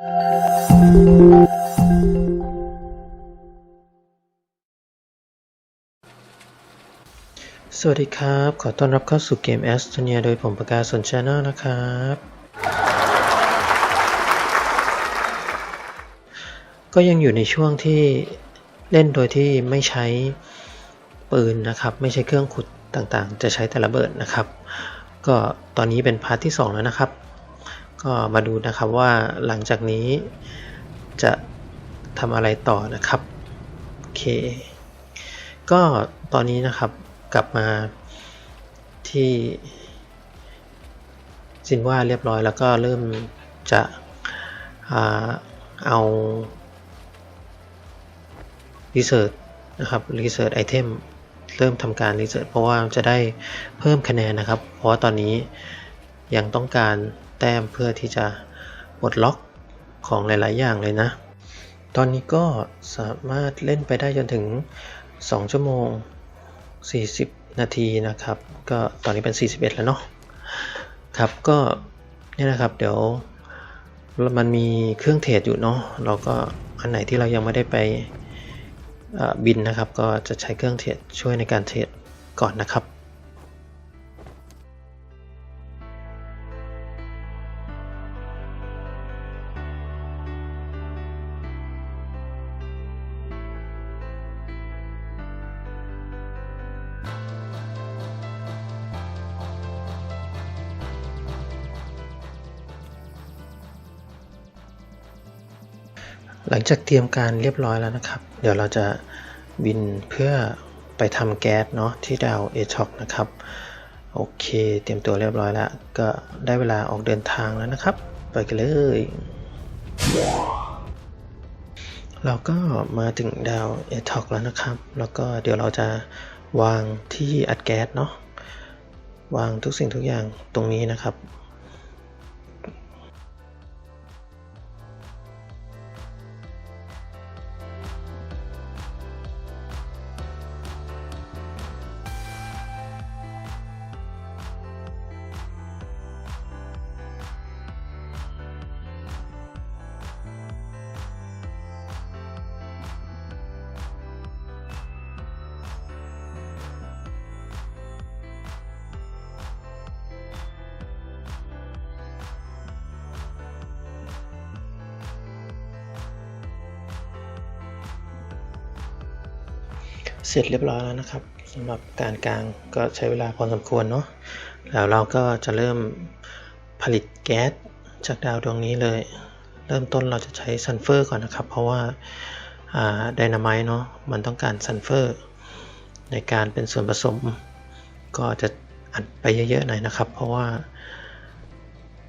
สวัสดีครับ ขอต้อนรับเข้าสู่เกม a s t o n i a โดยผมประกาศสนชาแนลนะครับ ก็ยังอยู่ในช่วงที่เล่นโดยที่ไม่ใช้ปืนนะครับ ไม่ใช้เครื่องขุดต่างๆ จะใช้แต่ระเบิดนะครับ ก็ตอนนี้เป็นพาร์ทที่ 2 แล้วนะครับ ก็มาดูนะครับว่าหลังจากนี้จะทำอะไรต่อนะครับโอเค ก็ตอนนี้นะครับกลับมาที่ซินว่าเรียบร้อยแล้วก็เริ่มจะเอา Research นะครับ Research Item เริ่มทำการ Research เพราะว่าจะได้เพิ่มคะแนนนะครับ เพราะว่าตอนนี้ยังต้องการ แต้มเพื่อที่จะปลดล็อกของหลาย ๆ อย่างเลยนะ ตอนนี้ก็สามารถเล่นไปได้จนถึง 2 ชั่วโมง 40 นาทีนะครับ ก็ตอนนี้เป็น 41 แล้วเนาะครับก็เนี่ยนะครับเดี๋ยวมันมีเครื่องเทรดอยู่เนาะเราก็อันไหนที่เรายังไม่ได้ไปบินนะครับ ก็จะใช้เครื่องเทรดช่วยในการเทรดก่อนนะครับ หลังจากเตรียมการเรียบร้อยแล้วนะครับ เดี๋ยวเราจะบินเพื่อไปทำแก๊สเนาะที่ดาวเอช็อกนะครับ โอเค เตรียมตัวเรียบร้อยแล้ว ก็ได้เวลาออกเดินทางแล้วนะครับ ไปกันเลย เราก็มาถึงดาวเอช็อกแล้วนะครับ แล้วก็เดี๋ยวเราจะวางที่อัดแก๊สเนาะวางทุกสิ่งทุกอย่างตรงนี้นะครับ เสร็จเรียบร้อยแล้วนะครับสำหรับการกลางก็ใช้เวลาพอสมควรเนาะแล้วเราก็จะเริ่มผลิตแก๊สจากดาวดวงนี้เลย เริ่มต้นเราจะใช้ซัลเฟอร์ก่อนนะครับ เพราะว่าไดนาไมต์เนาะมันต้องการซัลเฟอร์ในการเป็นส่วนผสม ก็จะอัดไปเยอะๆหน่อยนะครับ เพราะว่า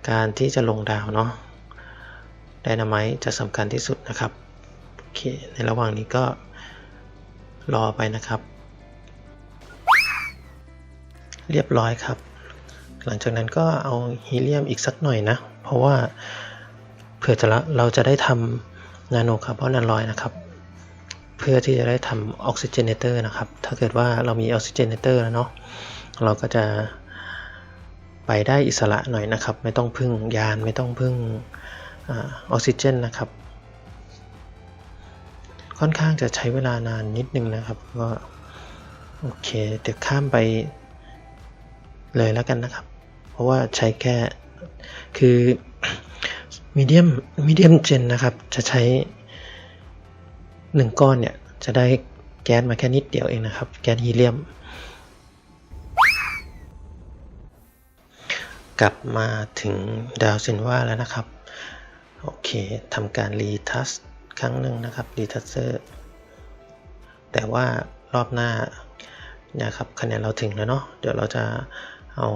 การที่จะลงดาวเนาะไดนาไมต์จะสำคัญที่สุดนะครับโอเคในระหว่างนี้ก็ รอไปนะครับ เรียบร้อยครับ หลังจากนั้นก็เอาฮีเลียมอีกสักหน่อยนะ เพราะว่าเผื่อจะละเราจะได้ทำนาโนคาร์บอนอลลอยนะครับ เพื่อที่จะได้ทำออกซิเจเนเตอร์นะครับ ถ้าเกิดว่าเรามีออกซิเจเนเตอร์แล้วเนาะเราก็จะไปได้อิสระหน่อยนะครับ ไม่ต้องพึ่งยานไม่ต้องพึ่งออกซิเจนนะครับ ค่อนข้างจะใช้เวลานานนิดนึงนะครับก็โอเคเดี๋ยวข้ามไปเลยแล้วกันนะครับ เพราะว่าใช้แค่คือมีเดียมมีเดียมเจนนะครับ จะใช้หนึ่งก้อนเนี่ย จะได้แก๊สมาแค่นิดเดียวเองนะครับ แก๊สฮีเลียม กลับมาถึงดาวซินว่าแล้วนะครับ โอเคทำการรีทัส ครั้งหนึ่งนะครับรีทัสเซอร์แต่ว่ารอบหน้านะครับคะแนนเราถึงแล้วเนาะเดี๋ยวเราจะเอา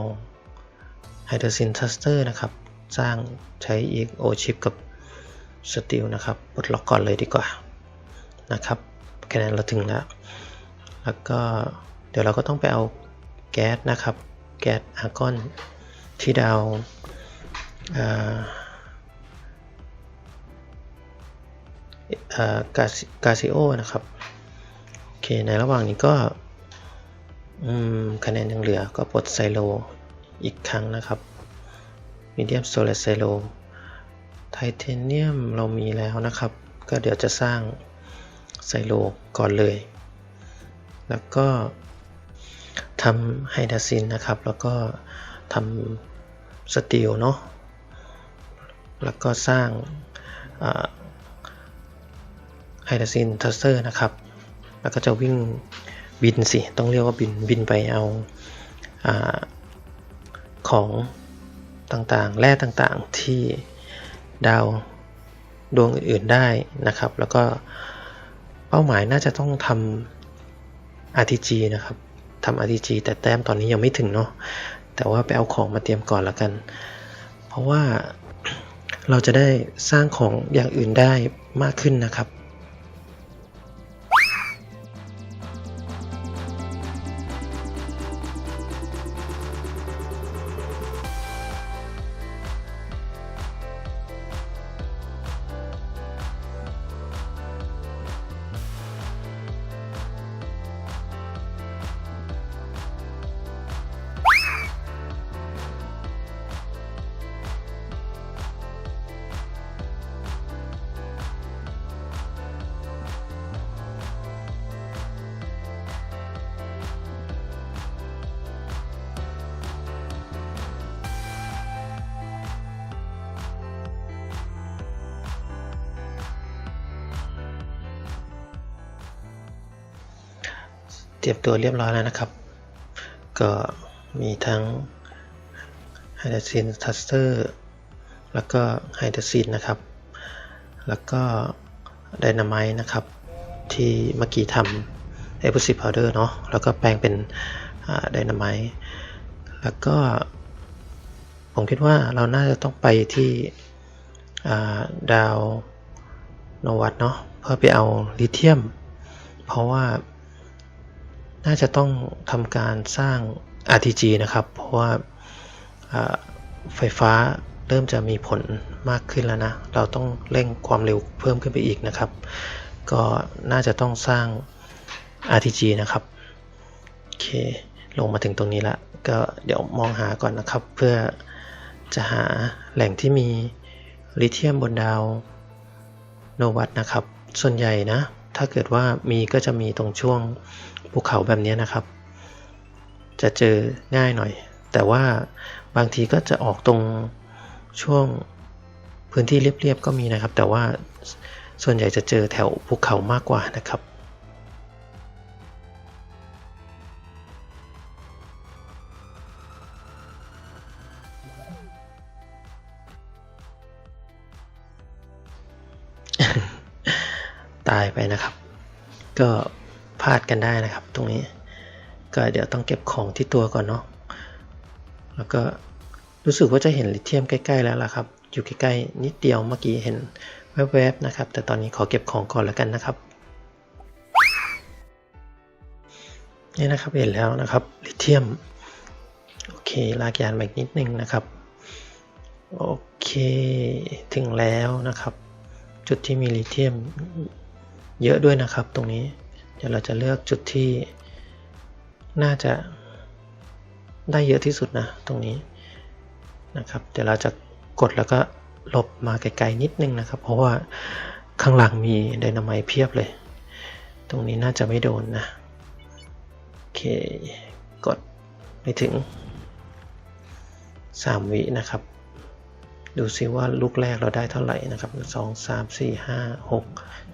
ไฮเดรซินทัสเตอร์นะครับ สร้างใช้ EXO chip กับสติลนะครับปลดล็อกก่อนเลยดีกว่านะครับคะแนนเราถึงแล้ว แล้วก็เดี๋ยวเราก็ต้องไปเอาแก๊สนะครับ แก๊สอาร์กอนที่ดาวอ่า กาซิโอนะครับ โอเค ในระหว่างนี้ก็คะแนนยังเหลือก็ปลดไซโลอีกครั้งนะครับมีเดียมโซลาไซโลไทเทเนียมเรามีแล้วนะครับ ก็เดี๋ยวจะสร้างไซโลก่อนเลย แล้วก็ทำไฮดาซินนะครับ แล้วก็ทำสตีลเนาะแล้วก็สร้าง ไฮดาซินทัสเตอร์นะครับ แล้วก็จะวิ่งบินสิ ต้องเรียกว่าบิน บินไปเอาอาของต่างๆ แร่ต่างๆ ที่ดาวดวงอื่นๆได้นะครับ แล้วก็เป้าหมายน่าจะต้องทำ RTG นะครับทำ RTG แต่แต้มตอนนี้ยังไม่ถึงเนาะ แต่ว่าไปเอาของมาเตรียมก่อนละกัน เพราะว่าเราจะได้สร้างของอย่างอื่นได้มากขึ้นนะครับ ตรียมตัวเรียบร้อยแล้วนะครับ ก็มีทั้งไฮดรซินทัสเตอร์แล้วก็ไฮดรซินนะครับ แล้วก็ไดนาไมต์นะครับ ที่เมื่อกี้ทำเอ p พ o ซีพาวเดอร์เนาะแล้วก็แปลงเป็นไดนาไมต์แล้วก็ ผมคิดว่าเราน่าจะต้องไปที่ดาวโนวัตเนาะเพื่อไปเอาลิเทียม เพราะว่า น่าจะต้องทำการสร้าง RTG นะครับ เพราะว่าไฟฟ้าเริ่มจะมีผลมากขึ้นแล้วนะ เราต้องเร่งความเร็วเพิ่มขึ้นไปอีกนะครับ ก็น่าจะต้องสร้าง RTG นะครับ โอเค ลงมาถึงตรงนี้ละ ก็เดี๋ยวมองหาก่อนนะครับ เพื่อจะหาแหล่งที่มีลิเธียมบนดาวโนวัตนะครับ ส่วนใหญ่นะ ถ้าเกิดว่ามีก็จะมีตรงช่วง ภูเขาแบบนี้นะครับ จะเจอง่ายหน่อย แต่ว่าบางทีก็จะออกตรงช่วงพื้นที่เรียบๆก็มีนะครับ แต่ว่าส่วนใหญ่จะเจอแถวภูเขามากกว่านะครับตายไปนะครับ ก็ พลาดกันได้นะครับ ตรงนี้ก็เดี๋ยวต้องเก็บของที่ตัวก่อนเนาะแล้วก็รู้สึกว่าจะเห็นลิเทียมใกล้ ๆ แล้วล่ะครับ อยู่ใกล้ๆนิดเดียวเมื่อกี้เห็นแวบๆนะครับ แต่ตอนนี้ขอเก็บของก่อนแล้วกันนะครับนี่นะครับเห็นแล้วนะครับลิเทียมโอเคลากยานไปนิดนึงนะครับโอเคถึงแล้วนะครับ จุดที่มีลิเทียมเยอะด้วยนะครับตรงนี้ ดี๋ยวเราจะเลือกจุดที่ น่าจะได้เยอะที่สุดนะตรงนี้นะครับ เดี๋ยวเราจะกดแล้วก็ลบมาไกลๆนิดนึงนะครับ เพราะว่าข้างหลังมีไดนามต์เพียบเลย ตรงนี้น่าจะไม่โดนนะ โอเค กดไปถึง 3 วินะครับ ดูซิว่าลูกแรกเราได้เท่าไหร่นะครับ 2 3 4 5 6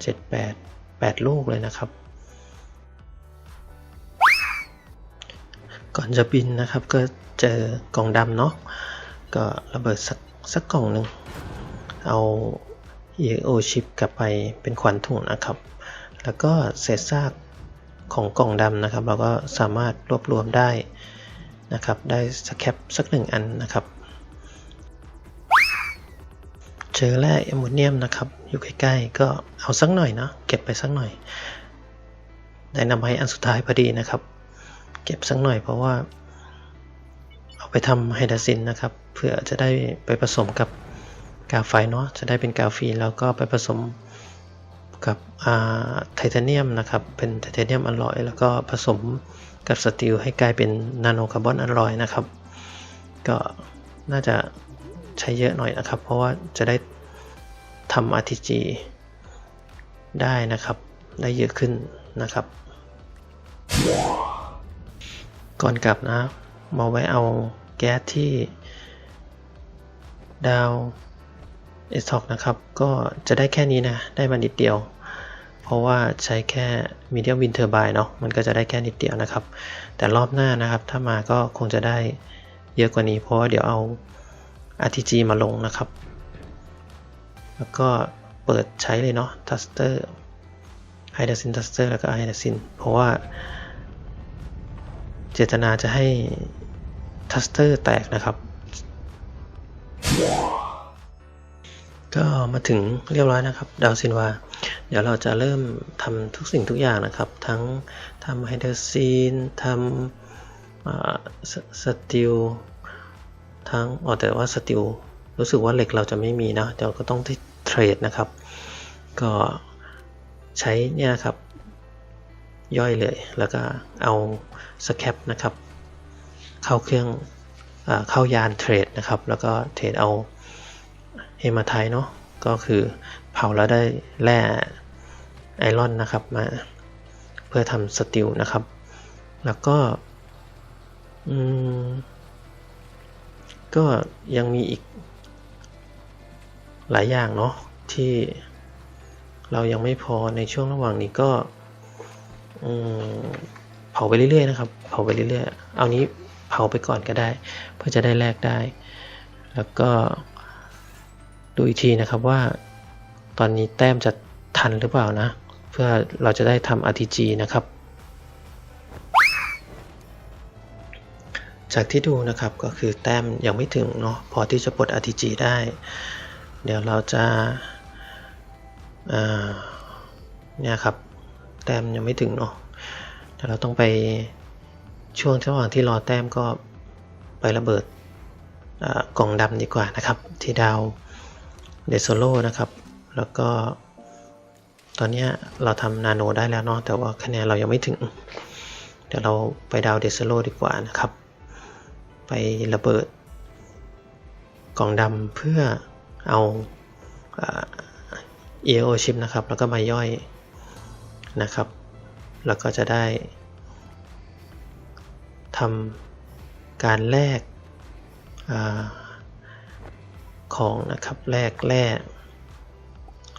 7 8 8 ลูกเลยนะครับ ก่อนจะบินนะครับก็เจอกล่องดำเนาะก็ระเบิดสักสักกล่องหนึ่งเอา EXO ชิปกลับไปเป็นขวัญถุงนะครับ แล้วก็เศษซากของกล่องดำนะครับ เราก็สามารถรวบรวมได้นะครับ ได้สแคปสักหนึ่งอันนะครับ เจอแร่แอมโมเนียมนะครับ อยู่ใกล้ๆก็เอาสักหน่อยนะเก็บไปสักหน่อยได้นำให้อันสุดท้ายพอดีนะครับ เก็บสักหน่อยเพราะว่า เอาไปทำไฮดรซินนะครับเพื่อจะได้ไปผสมกับกาไฟเนาะจะได้เป็นกาฟีแล้วก็ไปผสมกับไทเทเนียมนะครับ เป็นไทเทเนียมอลลอย แล้วก็ผสมกับสตีลให้กลายเป็นนาโนคาร์บอนอลลอยนะครับ ก็น่าจะใช้เยอะหน่อยนะครับ เพราะว่าจะได้ทำ RTG ได้นะครับ ได้เยอะขึ้นนะครับ ก่อนกลับนะมาไว้เอาแก๊สที่ดาวเอสท็อกนะครับ ก็จะได้แค่นี้นะ ได้มานิดเดียว เพราะว่าใช้แค่มีเดียมวินเทอร์บายเนาะมันก็จะได้แค่นิดเดียวนะครับ แต่รอบหน้านะครับ ถ้ามาก็คงจะได้เยอะกว่านี้ เพราะว่าเดี๋ยวเอา RTG มาลงนะครับ แล้วก็เปิดใช้เลยเนาะทัสเตอร์ไฮเด a ซินทัสเตอร์แล้วก็ไฮเด a ซินเพราะว่า เจตนาจะให้ทัสเตอร์แตกนะครับ ก็มาถึงเรียบร้อยนะครับ ดาวซินวา เดี๋ยวเราจะเริ่มทำทุกสิ่งทุกอย่างนะครับ ทั้งทำไฮเดรซีนทำสติลทั้งอ๋อแต่ว่าสติลรู้สึกว่าเหล็กเราจะไม่มีนะเดี๋ยวก็ต้องที่เทรดนะครับ ก็ใช้เนี่ยครับ ย่อยเลย แล้วก็เอาสแคปนะครับเข้าเครื่องอเข้ายานเทรดนะครับ แล้วก็เทรดเอาเฮมาไทเนาะก็คือเผาแล้วได้แร่ไอรอนนะครับมาเพื่อทำสติลนะครับ แล้วก็ก็ยังมีอีกหลายอย่างเนาะที่เรายังไม่พอในช่วงระหว่างนี้ก็ เผาไปเรื่อยๆนะครับ เผาไปเรื่อยๆ เอานี้เผาไปก่อนก็ได้ เพื่อจะได้แลกได้ แล้วก็ดูอีกทีนะครับว่า ตอนนี้แต้มจะทันหรือเปล่านะ เพื่อเราจะได้ทำ RTG นะครับ จากที่ดูนะครับก็คือแต้มยังไม่ถึงเนาะพอที่จะปลด RTG ได้ เดี๋ยวเราจะเนี่ยครับ แต้มยังไม่ถึงเนาะแต่เราต้องไปช่วงระหว่างที่รอแต้มก็ไประเบิดกล่องดำดีกว่านะครับ ที่ดาวเดโซโลนะครับ แล้วก็ ตอนนี้เราทำนาโนได้แล้วเนาะแต่ว่าคะแนนเรายังไม่ถึง เดี๋ยวเราไปดาวเดโซโลดีกว่านะครับ ไประเบิด กล่องดำเพื่อเอาเอโอชิปนะครับ แล้วก็มาย่อย นะครับ แล้วก็จะได้ทำการแลกของนะครับแรกแรก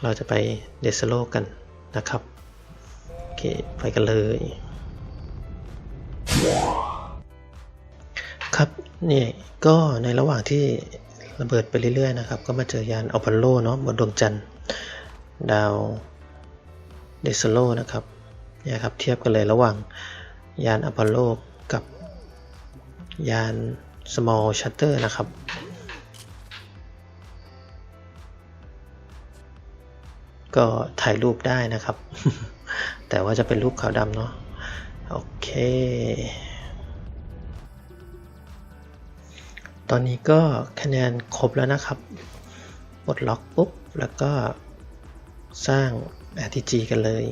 เราจะไปเดซโลกันนะครับโอเคไปกันเลยครับนี่ก็ในระหว่างที่ระเบิดไปเรื่อยๆนะครับ ก็มาเจอยานอพอลโลเนาะบนดวงจันทร์ดาว เดซโลนะครับเนี่ยครับเทียบกันเลยระหว่างยานอพอลโลกับยาน small shutter นะครับ ก็ถ่ายรูปได้นะครับ แต่ว่าจะเป็นรูปขาวดำเนาะโอเค ตอนนี้ก็คะแนนครบแล้วนะครับปลดล็อกปุ๊บ แล้วก็สร้าง RTG กันเลย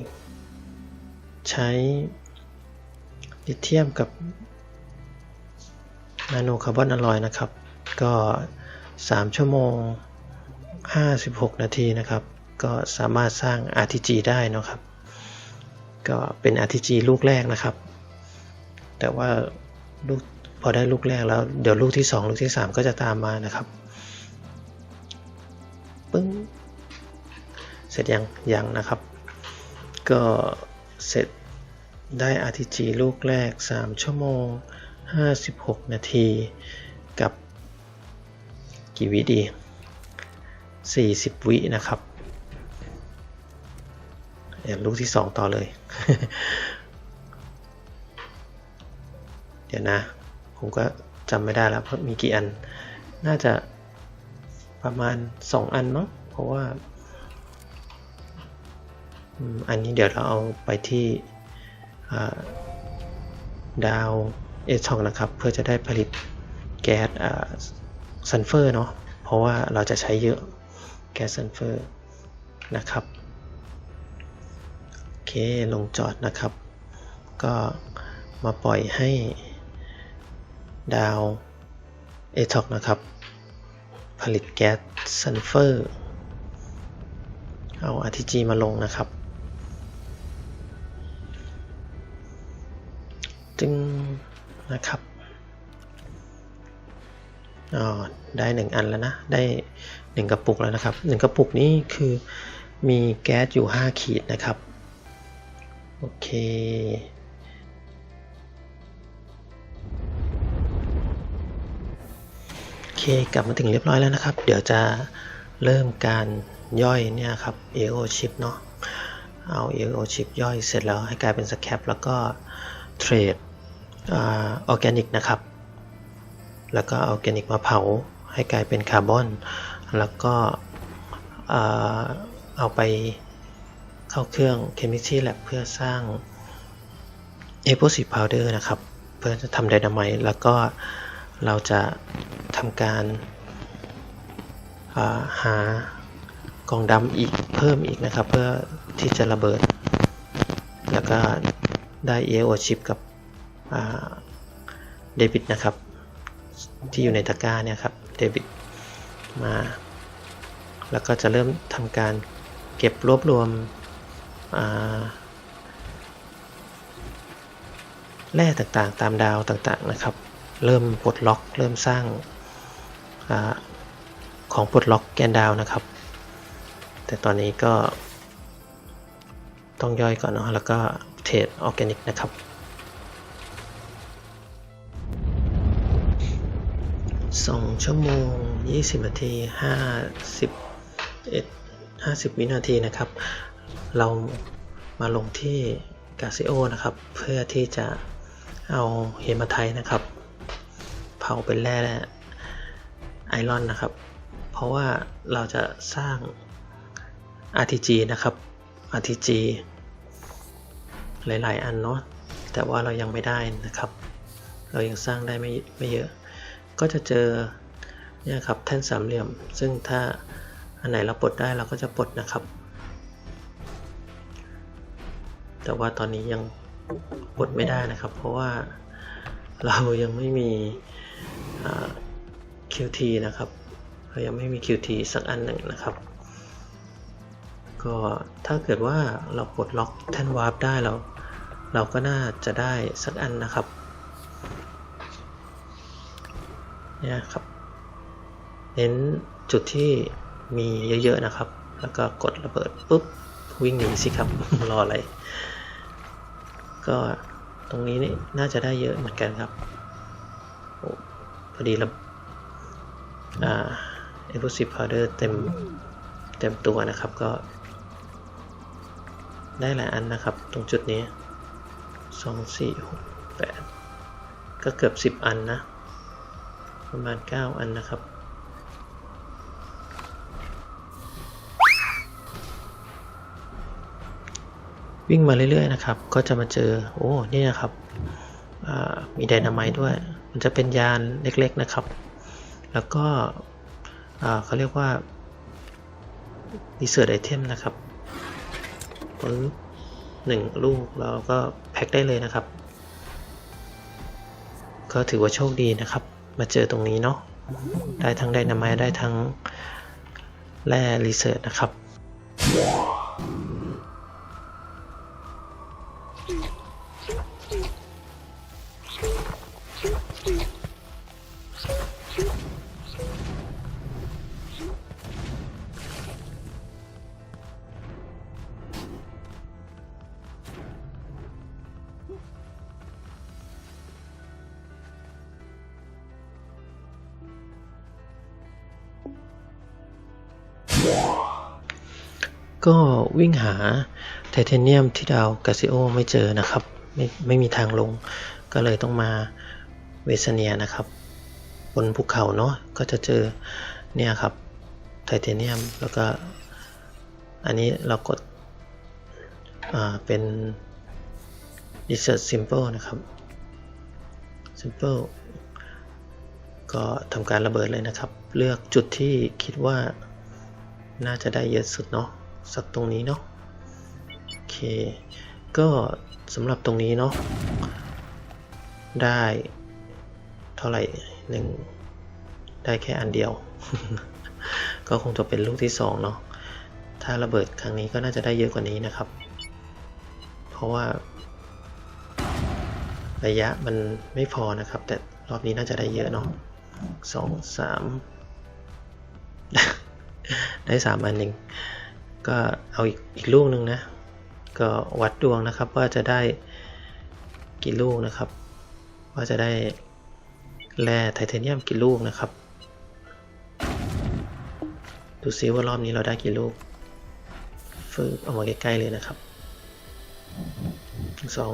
ใช้ลิเทียมกับนาโนคาร์บอนอลลอยนะครับ ก็ 3 ชั่วโมง 56 นาทีนะครับ ก็สามารถสร้าง RTG ได้นะครับ ก็เป็น RTG ลูกแรกนะครับ แต่ว่าลูกพอได้ลูกแรกแล้ว เดี๋ยวลูกที่ 2 ลูกที่ 3 ก็จะตามมานะครับ เสร็จยังยังนะครับ ก็เสร็จได้ RTG ลูกแรก 3 ชั่วโมง 56 นาทีกับกี่วิดี 40 วินะครับเดี๋ยวลูกที่สองต่อเลย เดี๋ยวนะ ผมก็จำไม่ได้แล้วเพราะมีกี่อัน น่าจะประมาณสองอันเนาะเพราะว่า อันนี้เดี๋ยวเราเอาไปที่ดาวเอชองนะครับ เพื่อจะได้ผลิตแก๊สซัลเฟอร์เนาะเพราะว่าเราจะใช้เยอะแก๊สซัลเฟอร์นะครับเคลงจอดนะครับ ก็มาปล่อยให้ดาวเอทอกนะครับ ผลิตแก๊สซัลเฟอร์ เอา RTG มาลงนะครับ จึงนะครับอ๋อได้หนึ่งอันแล้วนะ ได้หนึ่งกระปุกแล้วนะครับหนึ่งกระปุกนี้คือมีแก๊สอยู่ 5 ขีดนะครับ โอเคโอเค กลับมาถึงเรียบร้อยแล้วนะครับ เดี๋ยวจะเริ่มการย่อยเนี่ยครับ AO chip เนาะเอา AO chip ย่อยเสร็จแล้วให้กลายเป็นสแคปแล้วก็เทรด ออร์แกนิกนะครับ แล้วก็ออร์แกนิกมาเผาให้กลายเป็นคาร์บอน แล้วก็เอาไปเข้าเครื่อง Chemistry Lab เพื่อสร้าง Explosive Powder นะครับ เพื่อจะทำไดนาไมต์แล้วก็เราจะทำการาหากองดำอีกเพิ่มอีกนะครับ เพื่อที่จะระเบิด แล้วก็ได้ EO chip กับ เดบิตนะครับ ที่อยู่ในตะกร้าเนี่ยครับเดบิตมา แล้วก็จะเริ่มทำการเก็บรวบรวมแร่ต่างๆ ตามดาวต่างๆนะครับ เริ่มปลดล็อก เริ่มสร้างอาของปลดล็อกแกนดาวนะครับ แต่ตอนนี้ก็ต้องย่อยก่อนเนาะแล้วก็เทรดออร์แกนิกนะครับ องชั่วโมง20นาที51 50วินาทีนะครับ เรามาลงที่กาซิโอนะครับ เพื่อที่จะเอาเฮมาไทนะครับ เผาเป็นแร่ไอรอนนะครับ เพราะว่าเราจะสร้าง RTG นะครับ RTG หลาย ๆ อันเนาะแต่ว่าเรายังไม่ได้นะครับ เรายังสร้างได้ไม่ไม่เยอะ ก็จะเจอเนี่ยครับแท่นสามเหลี่ยม ซึ่งถ้าอันไหนเราปลดได้เราก็จะปลดนะครับ แต่ว่าตอนนี้ยังปลดไม่ได้นะครับ เพราะว่าเรายังไม่มี QT นะครับ เรายังไม่มี QT สักอันหนึ่งนะครับ ก็ถ้าเกิดว่าเราปลดล็อกแท่นวาร์ปได้เรา เราก็น่าจะได้สักอันนะครับ เนี่ยครับ เน้นจุดที่มีเยอะๆนะครับ แล้วก็กดระเบิดปุ๊บวิ่งหนีสิครับ รออะไร ก็ตรงนี้นี่น่าจะได้เยอะเหมือนกันครับอพอดีระอ่า explosive powder เต็มเต็มตัวนะครับก็ ได้หลายอันนะครับ ตรงจุดนี้สองสี่หกแปดก็เกือบสิบอันนะ ประมาณ 9 อันนะครับ วิ่งมาเรื่อยๆนะครับ ก็จะมาเจอ โอ้นี่นะครับมีไดนาไมต์ด้วย มันจะเป็นยานเล็กๆนะครับ แล้วก็เขาเรียกว่า Research Item นะครับปึ๊บหนึ่งลูกเราก็แพ็คได้เลยนะครับ ก็ถือว่าโชคดีนะครับ มาเจอตรงนี้เนาะได้ทั้งไดนาไมต์ได้ทั้งแร่รีเสิร์ชนะครับ ก็วิ่งหาไทเทเนียมที่ดาวกาซิโอไม่เจอนะครับ ไม่ไม่มีทางลง ก็เลยต้องมาเวสเนียนะครับ บนภูเขาเนาะก็จะเจอเนี่ยครับไทเทเนียมแล้วก็อันนี้เรากดอ่าเป็น insert simple นะครับ simple ก็ทำการระเบิดเลยนะครับ เลือกจุดที่คิดว่าน่าจะได้เยอะสุดเนาะ สักตรงนี้เนาะโอเค ก็สำหรับตรงนี้เนาะได้เท่าไหร่หนึ่งได้แค่อันเดียว ก็คงจะเป็นลูกที่สองเนาะถ้าระเบิดครั้งนี้ก็น่าจะได้เยอะกว่านี้นะครับ เพราะว่า ระยะมันไม่พอนะครับ แต่รอบนี้น่าจะได้เยอะเนาะสองสามได้สามอันหนึ่ง ก็เอาอีกอีกลูกหนึ่งนะ ก็วัดดวงนะครับว่าจะได้กี่ลูกนะครับ ว่าจะได้แร่ไทเทเนียมกี่ลูกนะครับ ดูซิว่ารอบนี้เราได้กี่ลูกฝึกเอามาใกล้ๆเลยนะครับสอง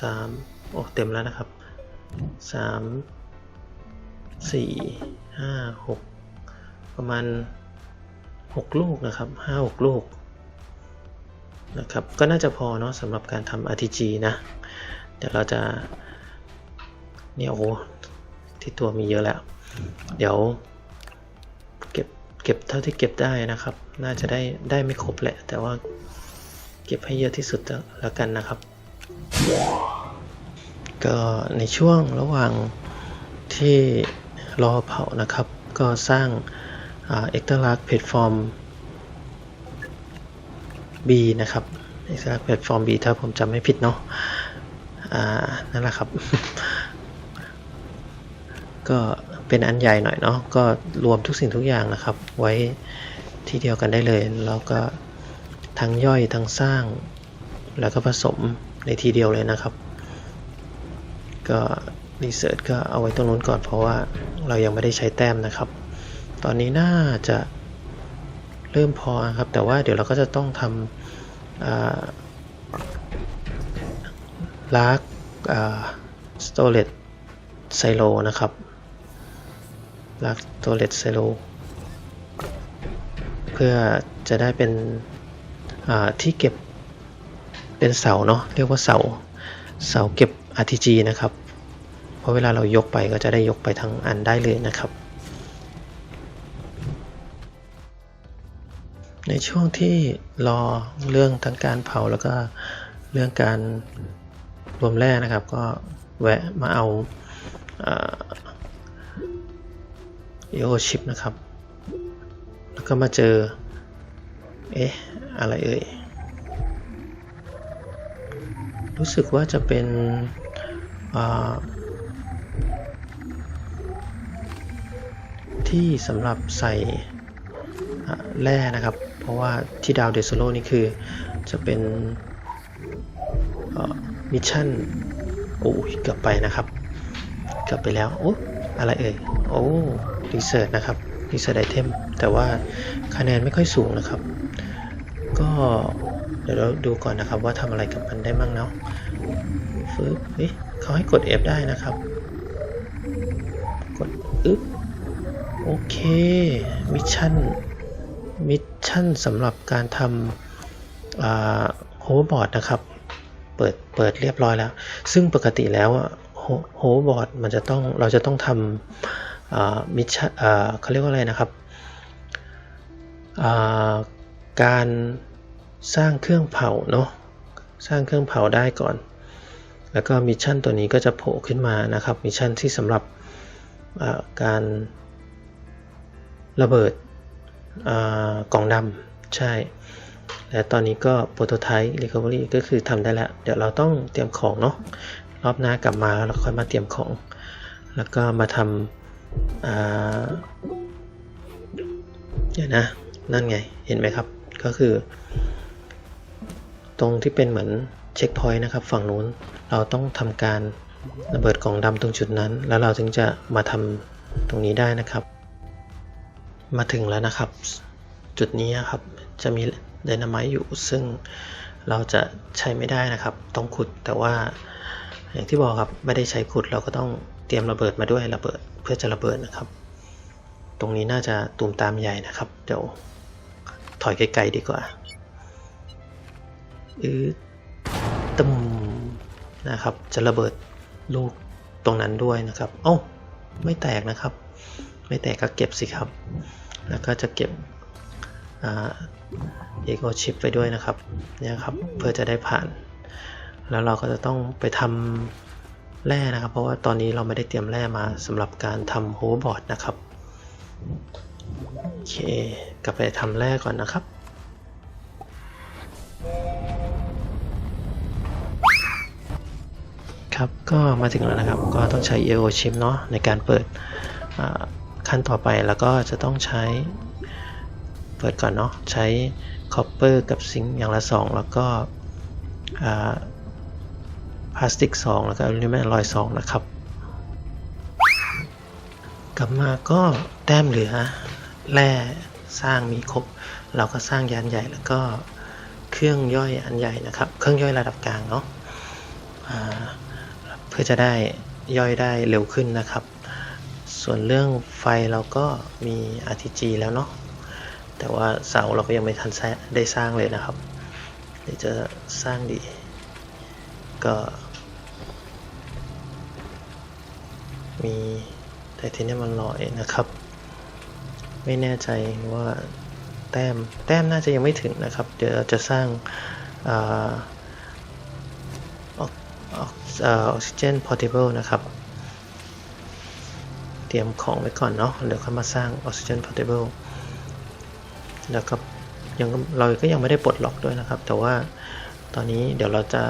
สามโอ้เต็มแล้วนะครับสามสี่ห้าหกประมาณ หกลูกนะครับห้าหกลูกนะครับก็น่าจะพอเนาะสำหรับการทำ RTG นะ เดี๋ยวเราจะเนี่ยโอ้โหที่ตัวมีเยอะแล้ว เดี๋ยวเก็บเก็บเท่าที่เก็บได้นะครับ น่าจะได้ได้ไม่ครบแหละ แต่ว่าเก็บให้เยอะที่สุดแล้วกันนะครับ ก็ในช่วงระหว่างที่รอเผานะครับ ก็สร้าง เอ็กซ์ลักแพลตฟอร์ม B นะครับเอ็กซ์ลักแพลตฟอร์ม B ถ้าผมจำไม่ผิดเนาะนั่นแหละครับ ก็เป็นอันใหญ่หน่อยเนาะก็รวมทุกสิ่งทุกอย่างนะครับ ไว้ที่เดียวกันได้เลยแล้วก็ทั้งย่อยทั้งสร้างแล้วก็ผสมในทีเดียวเลยนะครับ ก็รีเสิร์ชก็เอาไว้ตรงนู้นก่อนเพราะว่าเรายังไม่ได้ใช้แต้มนะครับ ตอนนี้น่าจะเริ่มพอครับ แต่ว่าเดี๋ยวเราก็จะต้องทำลากสโตเลตไซโลนะครับลากสโตเลตไซโลเพื่อจะได้เป็นที่เก็บเป็นเสาเนาะเรียกว่าเสาเสาเก็บ RTG นะครับ เพราะเวลาเรายกไปก็จะได้ยกไปทั้งอันได้เลยนะครับ ในช่วงที่รอเรื่องทั้งการเผาแล้วก็เรื่องการรวมแร่นะครับ ก็แวะมาเอาเอโอชิปนะครับ แล้วก็มาเจอ เอ๊ะ อะไรเอ่ย รู้สึกว่าจะเป็นที่สำหรับใส่แร่นะครับ เพราะว่าที่ดาวเดซโลนี่คือจะเป็นมิชชั่นโอ้ยกือบไปนะครับกือบไปแล้วโอ้อะไรเอ่ยโอ้รีเสิร์ชนะครับรีเสิร์ชไอเทมแต่ว่าคะแนนไม่ค่อยสูงนะครับ ก็เดี๋ยวเราดูก่อนนะครับว่าทำอะไรกับมันได้บ้างเนาะฟึบเฮ้ยเขาให้กด F ได้นะครับ กดอึ๊บโอเคมิชชั่น มิชชั่นสำหรับการทำโฮเวอร์บอร์ดนะครับ เปิดเปิดเรียบร้อยแล้ว ซึ่งปกติแล้วโฮเวอร์บอร์ดมันจะต้องเราจะต้องทำมิชชั่นเขาเรียกว่าอะไรนะครับ การสร้างเครื่องเผาเนาะสร้างเครื่องเผาได้ก่อน แล้วก็มิชชั่นตัวนี้ก็จะโผล่ขึ้นมานะครับมิชชั่นที่สำหรับการระเบิด กล่องดำใช่ และตอนนี้ก็โปรโตไทป์รีคอเวอรี่ก็คือทำได้แล้ว เดี๋ยวเราต้องเตรียมของเนาะรอบหน้ากลับมาแล้วเราค่อยมาเตรียมของ แล้วก็มาทำเดี๋ยวนะ นั่นไงเห็นไหมครับ ก็คือ ตรงที่เป็นเหมือนเช็คพอยต์นะครับ ฝั่งนู้นเราต้องทำการระเบิดกล่องดำตรงจุดนั้น แล้วเราถึงจะมาทำตรงนี้ได้นะครับ มาถึงแล้วนะครับ จุดนี้ครับจะมีไดนาไมต์อยู่ ซึ่งเราจะใช้ไม่ได้นะครับ ต้องขุดแต่ว่าอย่างที่บอกครับไม่ได้ใช้ขุดเราก็ต้องเตรียมระเบิดมาด้วยระเบิดเพื่อจะระเบิดนะครับ ตรงนี้น่าจะตูมตามใหญ่นะครับ เดี๋ยวถอยไกลๆดีกว่าอือตึมนะครับ จะระเบิดลูกตรงนั้นด้วยนะครับโอ้ไม่แตกนะครับ ไม่แตกก็เก็บสิครับ แล้วก็จะเก็บเอ็กโอชิปไปด้วยนะครับเนี่ยครับเพื่อจะได้ผ่าน แล้วเราก็จะต้องไปทำแร่นะครับ เพราะว่าตอนนี้เราไม่ได้เตรียมแร่มาสำหรับการทำโฮบอร์ดนะครับโอเคกลับไปทำแร่ก่อนนะครับครับก็มาถึงแล้วนะครับก็ต้องใช้ EO อชิปเนาะในการเปิดอ่า ขั้นต่อไปแล้วก็จะต้องใช้ เปิดก่อนเนาะ ใช้ copper กับซิงค์อย่างละ 2 แล้วก็พลาสติก 2 แล้วก็อลูมิเนียมอลอย 2 นะครับ กลับมาก็แต้มเหลือแร่สร้างมีครบ เราก็สร้างยานใหญ่แล้วก็เครื่องย่อยอันใหญ่นะครับ เครื่องย่อยระดับกลางเนาะเพื่อจะได้ย่อยได้เร็วขึ้นนะครับ ส่วนเรื่องไฟเราก็มี RTG แล้วเนาะ แต่ว่าเสาเราก็ยังไม่ทันได้สร้างเลยนะครับ เดี๋ยวจะสร้างดี ก็ มีไทเทเนียมมันลอยนะครับ ไม่แน่ใจว่าแต้ม แต้มน่าจะยังไม่ถึงนะครับ เดี๋ยวเราจะสร้างออกออกออกซิเจนพอร์ตเบิลนะครับ เตรียมของไว้ก่อนเนาะเดี๋ยวค่อยมาสร้างออกซิเจนพอร์ตเบิลแล้วก็ยังเราก็ยังไม่ได้ปลดล็อกด้วยนะครับ แต่ว่าตอนนี้เดี๋ยวเราจะ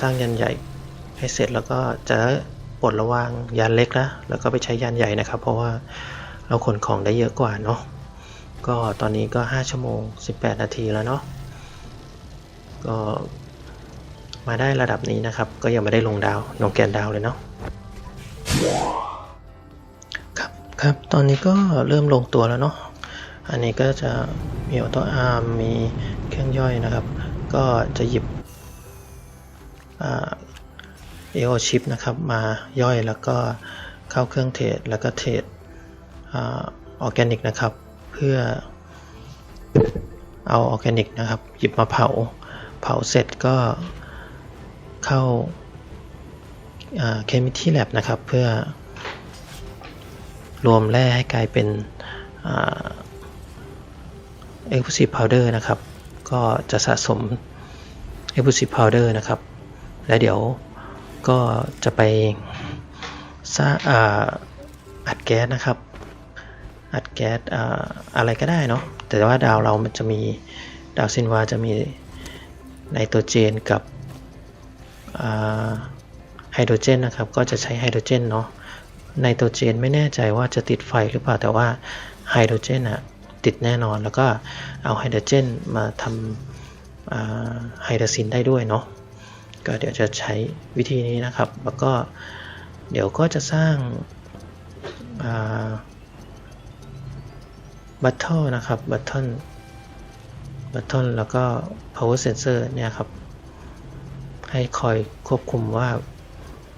สร้างยันใหญ่ให้เสร็จแล้วก็จะปลดระวางยานเล็กนะแล้วก็ไปใช้ยานใหญ่นะครับ เพราะว่าเราขนของได้เยอะกว่าเนาะก็ตอนนี้ก็ 5 ชั่วโมง 18 นาทีแล้วเนาะก็มาได้ระดับนี้นะครับ ก็ยังไม่ได้ลงดาวลงแกนดาวเลยเนาะ ครับ ตอนนี้ก็เริ่มลงตัวแล้วเนาะ อันนี้ก็จะมีออโต้อาร์ม มีเครื่องย่อยนะครับ ก็จะหยิบเอโอชิปนะครับมาย่อยแล้วก็เข้าเครื่องเทรดแล้วก็เทรดออร์แกนิกนะครับ เพื่อเอาออร์แกนิกนะครับ หยิบมาเผา เผาเสร็จก็เข้าเคมีที่แลบนะครับเพื่อ รวมแร่ให้กลายเป็นเอ็กซ์พ s ซีพาวเดอร์นะครับ ก็จะสะสม e x p l o s i v e powder นะครับ และเดี๋ยวก็จะไปสร้างอัดแก๊สนะครับ อัดแก๊สอะไรก็ได้เนาะ แต่ว่าดาวเรามันจะมีดาวซินวาจะมีไนโตรเจนกับไฮโดรเจนนะครับ ก็จะใช้ไฮโดรเจนเนาะ ไนโตรเจนไม่แน่ใจว่าจะติดไฟหรือเปล่าแต่ว่าไฮโดรเจนอะติดแน่นอนแล้วก็เอาไฮโดรเจนมาทำไฮดรซินได้ด้วยเนาะก็เดี๋ยวจะใช้วิธีนี้นะครับ แล้วก็เดี๋ยวก็จะสร้างบัตเทิลนะครับบัตเทิลบัตเทิลแล้วก็ power sensor เนี่ยครับ ให้คอยควบคุมว่า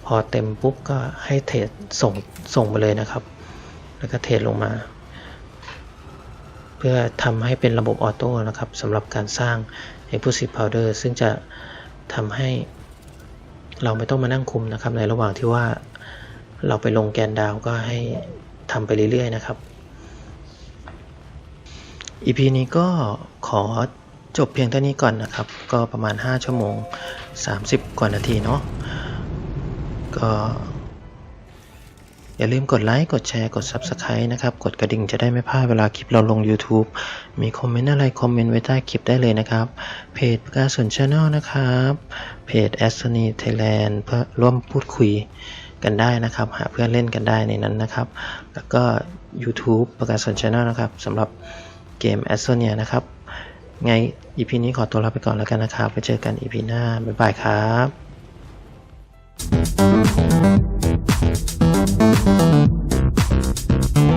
พอเต็มปุ๊บก็ให้เทรดส่งส่งไปเลยนะครับ แล้วก็เทรดลงมา เพื่อทำให้เป็นระบบออโต้นะครับสำหรับการสร้าง Explosive Powder ซึ่งจะทำให้เราไม่ต้องมานั่งคุมนะครับ ในระหว่างที่ว่าเราไปลงแกนดาวก็ให้ทำไปเรื่อยๆนะครับ EP นี้ก็ขอจบเพียงเท่านี้ก่อนนะครับ ก็ประมาณ 5 ชั่วโมง 30 กว่านาทีเนาะ ก็ อย่าลืมกดไลค์กดแชร์กด Subscribe นะครับ กดกระดิ่งจะได้ไม่พลาดเวลาคลิปเราลง YouTube มีคอมเมนต์อะไรคอมเมนต์ไว้ใต้คลิปได้เลยนะครับ เพจประกาศสนชาแนลนะครับ เพจ a s t o n y Thailand เพื่อร่วมพูดคุยกันได้นะครับ หาเพื่อนเล่นกันได้ในนั้นนะครับ แล้วก็ YouTube ประกาศสนชาแนลนะครับสำหรับเกม a s t o n i a นะครับ ไง EP นี้ขอตัวลาไปก่อนแล้วกันนะครับ ไปเจอกัน EP หน้า บ๊ายบายครับ Thank you.